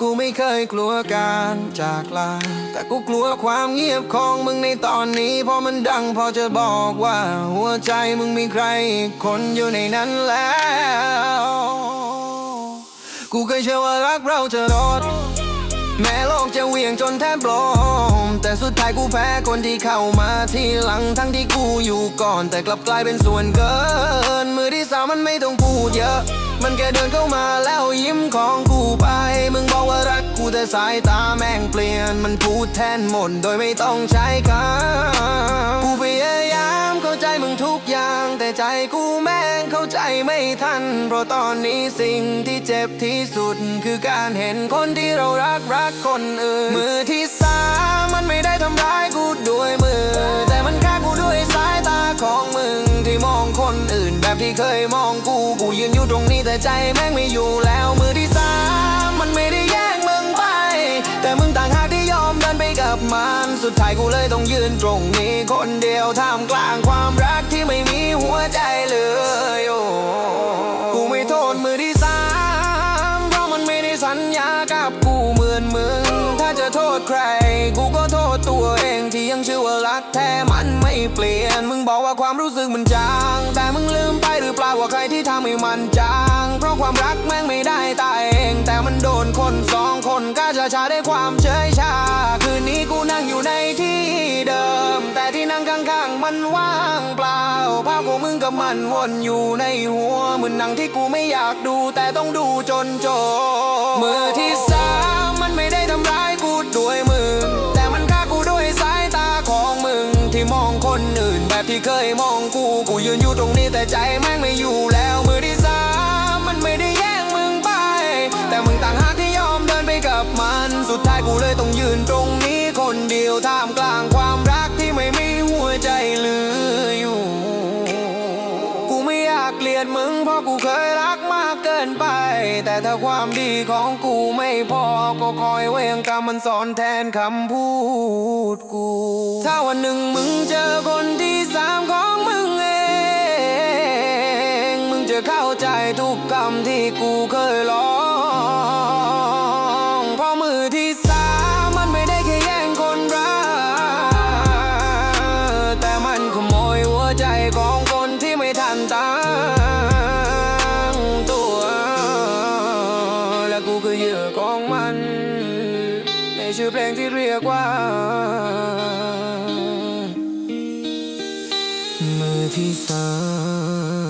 กูไม่เคยกลัวการจากลา แต่กูกลัวความเงียบของมึงในตอนนี้ พอมันดังพอจะบอกว่า หัวใจมึงมีใครคนอยู่ในนั้นแล้ว กูเคยเชื่อว่ารักเราจะรอด แม้โลกจะเวียงจนแทบลอ แต่สุดท้ายกูแพ้คนที่เข้ามาทีหลังทั้งที่กูอยู่ก่อน แต่กลับกลายเป็นส่วนเกิน มือที่สามมันไม่ต้องพูดเยอะ มันแค่เดินเข้ามาแล้วยิ้มของกูไป มึงบอกว่ารักกูแต่สายตาแม่งเปลี่ยน มันพูดแทนหมดโดยไม่ต้องใช้คำกูพยายามเข้าใจมึงทุกอย่าง แต่ใจกูแม่งเข้าใจไม่ทัน เพราะตอนนี้สิ่งที่เจ็บที่สุด คือการเห็นคนที่เรารักรักคนอื่น มือที่ เคยมองกู กูยืนอยู่ตรงนี้แต่ใจแม่งไม่อยู่แล้วมือที่สามมันไม่ได้แย่งมึงไป แต่มึงต่างหากที่ยอมเดินไปกับมัน สุดท้ายกูเลยต้องยืนตรงนี้ คนเดียวท่ามกลางความรักที่ไม่มีหัวใจเลย เปลี่ยน มึงบอกว่าความรู้สึกมันจาง แต่มึงลืมไปหรือเปล่าว่าใครที่ทำให้มันจาง เพราะความรักแม่งไม่ได้ตายเอง แต่มันโดนคนสองคนกล้าจะชาได้วยความเฉยชา คืนนี้กูนั่งอยู่ในที่เดิม แต่ที่นั่งข้างๆมันว่างเปล่าภาพของมึงกับมันวนอยู่ในหัวเหมือนหนังที่กูไม่อยากดู แต่ต้องดูจนจบมือที่สาม แบบที่เคยมองกู กูยืนอยู่ตรงนี้แต่ใจแม่งไม่อยู่แล้วมือที่สามมันไม่ได้แย่งมึงไป แต่มึงต่างหากที่ยอมเดินไปกับมัน สุดท้ายกูเลยต้องยืนตรงนี้คนเดียวท่ามกลางความรักที่ไม่มีหัวใจเหลืออยู่ กูไม่อยากเกลียดมึงเพราะกูเคยรักมาก เกินไป แต่ถ้าความดีของกูไม่พอ ก็คอยเวงกรรมมันสอนแทนคำพูดกู ถ้าวันหนึ่งมึงเจอคนที่สามของมึงเอง มึงจะเข้าใจทุกคำที่กูเคยร้อง คือเหยื่อของมัน ในชื่อเพลงที่เรียกว่า มือที่สาม